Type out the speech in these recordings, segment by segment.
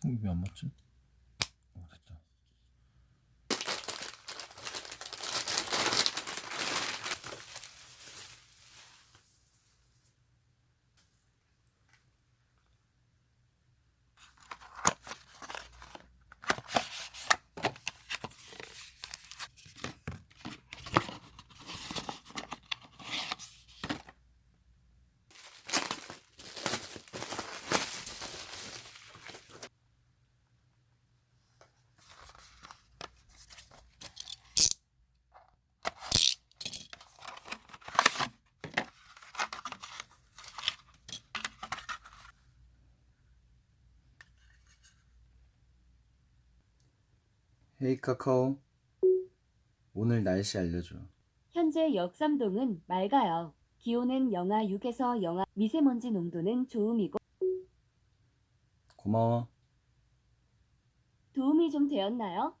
1900이 안 맞지? 헤이 카카오. 오늘 날씨 알려줘. 현재 역삼동은 맑아요. 기온은 영하 6에서 영하 미세먼지 농도는 좋음이고 고마워. 도움이 좀 되었나요?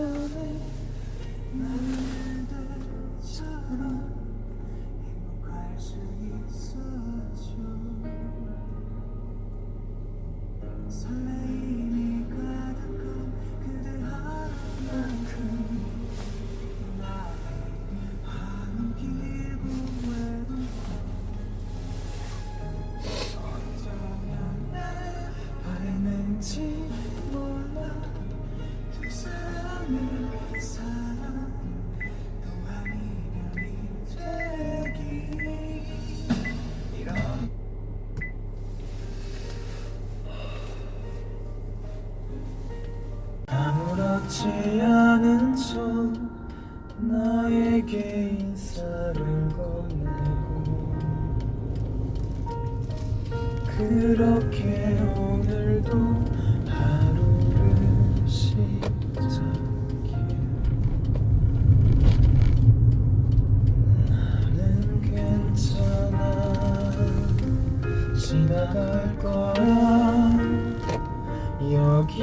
전에 아무렇지 않은 척 나에게 인사를 건네고 그렇게 오늘도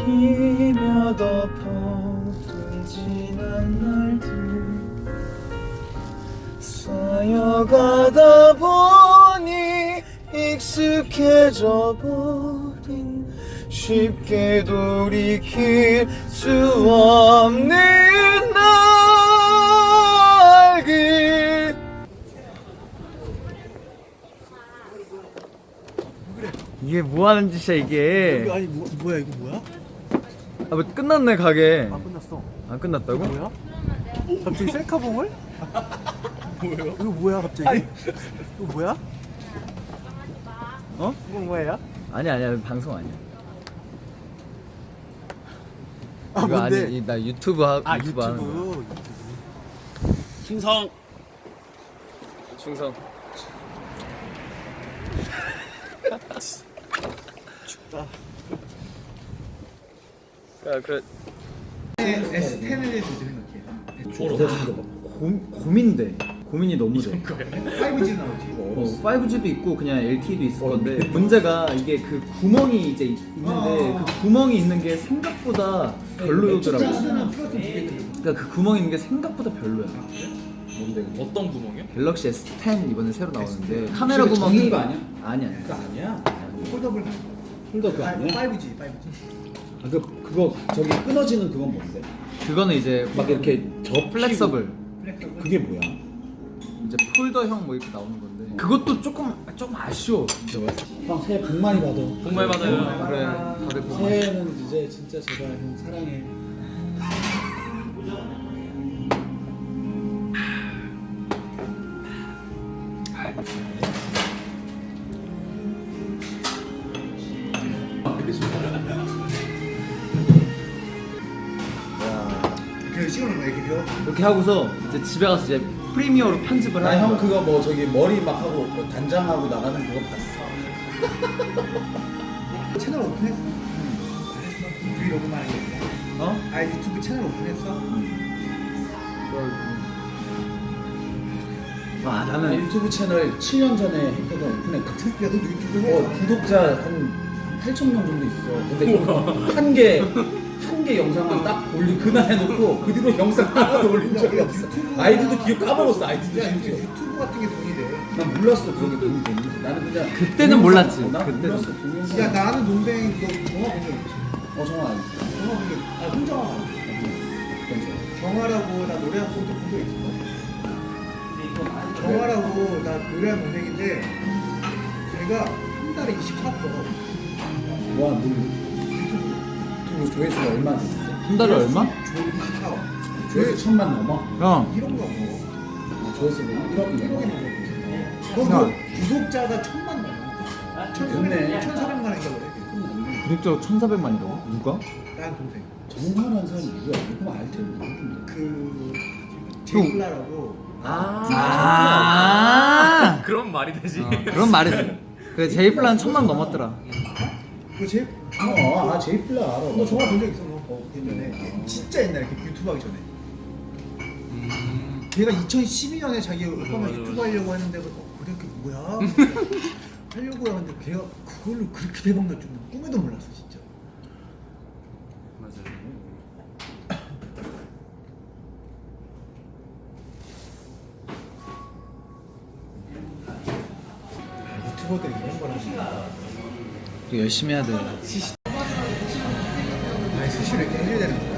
몇 엎어둔 지난 날들 쌓여가다 보니 익숙해져 버린 쉽게 돌이킬 수 없는 날길 이게 뭐 하는 짓이야 이게? 아니 뭐, 뭐야 이거 뭐야? 아 뭐 끝났네 가게. 아 끝났어 안 끝났다고? 뭐야? 갑자기 셀카봉을? 뭐예요? 이거 뭐야 갑자기? 이거 뭐야? 어? 이거 뭐예요? 아니 아니야 방송 아니야. 아 이거 뭔데? 아니 이- 나 유튜브 하 아 유튜브 하는 거. 유튜브 충성 충성. 야, 그래 S10에 대해서 생각해? 고, 고민돼. 고민이 너무 돼. 5G 나오지. 어, 5G도 있고 그냥 LTE도 있을 건데 문제가 이게 그 구멍이 이제 있는데 어. 그 구멍이 있는 게 생각보다 별로더라고. 플러스는 플러스 두 개 들려. 그러니까 그 구멍 있는 게 생각보다 별로야. 어떤 구멍이요? 갤럭시 S10 이번에 새로 나오는데 카메라 구멍이 거 아니야? 아니야. 그거 아니야? 폴더블. 폴더 그거 아, 아니야? 5G, 5G. 아, 그 그거 저기 끊어지는 그건 뭔데? 그거는 이제 막 이렇게 접 플렉서블 플렉서블. 그게 뭐야? 이제 폴더형 뭐 이렇게 나오는 건데 그것도 조금 좀 아쉬워. 형 새해 복 많이 받아. 복 많이 받아요. 그래 다들 복 많이 새해는 이제 진짜 제발 형 사랑해. 그 시간을 왜 이렇게 배워? 이렇게 하고서 이제 집에 가서 이제 프리미어로 편집을 하는 나형 거야. 그거 뭐 저기 머리 막 하고 뭐 단장하고 나가는 그거 봤어. 채널 오픈했어. 했어. 브이로그만 아니라. 어? 아 유튜브 채널 오픈했어. 와 나는 나는 유튜브 채널 7년 전에 했거든 오픈했거든. 야 너도 유튜브 해? 어 구독자 한 8천 명 정도 있어. 근데 한개한 개 영상만 딱 올리 그날 해놓고 그 뒤로 영상 하나도 올린 적이 없어. 아이디도 기억 까먹었어. 아이디도 심지어. 요즘 유튜브 같은 게 돈이 돼. 난 몰랐어 그런 게 돈이 되는지. 나는 그냥 그때는 몰랐지. 어, 난 그때는. 몰랐어. 동영상. 야 나는 동생 너 영화 본적 있지? 어 정말 아니. 영화 본적 아 혼자만 알지. 정화라고 나 노래한 것도 본적 있어? 정화라고 나 노래한 동생인데 걔가 한 달에 24억 벌어. 와, 너 유튜브 조회수가 얼마 됐어? 한 달에 얼마? 조 24억. 조회수 천만 넘어? 형 1억 넘어. 아, 조회수 뭐 1억이 1억이 넘어? 넘어. 그럼 그 구독자가 천만 넘어. 좋네. 1,400만인가 그래. 구독자가 1,400만이라고? 누가? 난 동생. 정화라는 사람이 누구야? 그럼 알 텐데. 누군데? 그 제이플라라고 아, 아 그럼 말이 되지. 그런 말이 돼. 그 제이플라는 천만 넘었더라. 그 제, 어, 아, 제이플라 알아. 너 정화 본적 있어 너? 어, 옛날에 진짜 옛날에 그 유튜브 하기 전에. 걔가 2012년에 자기 오빠가 맞아, 유튜브 맞아. 하려고 했는데 어, 그래 그 뭐야? 하려고 하는데 걔가 그걸로 그렇게 대박 날 줄은 꿈에도 몰랐어 진짜. 맞아요. 유튜버들이 이런 걸 하시니까. 열심히 해야 돼. 아니 수시로 이렇게 해야 되는 거야.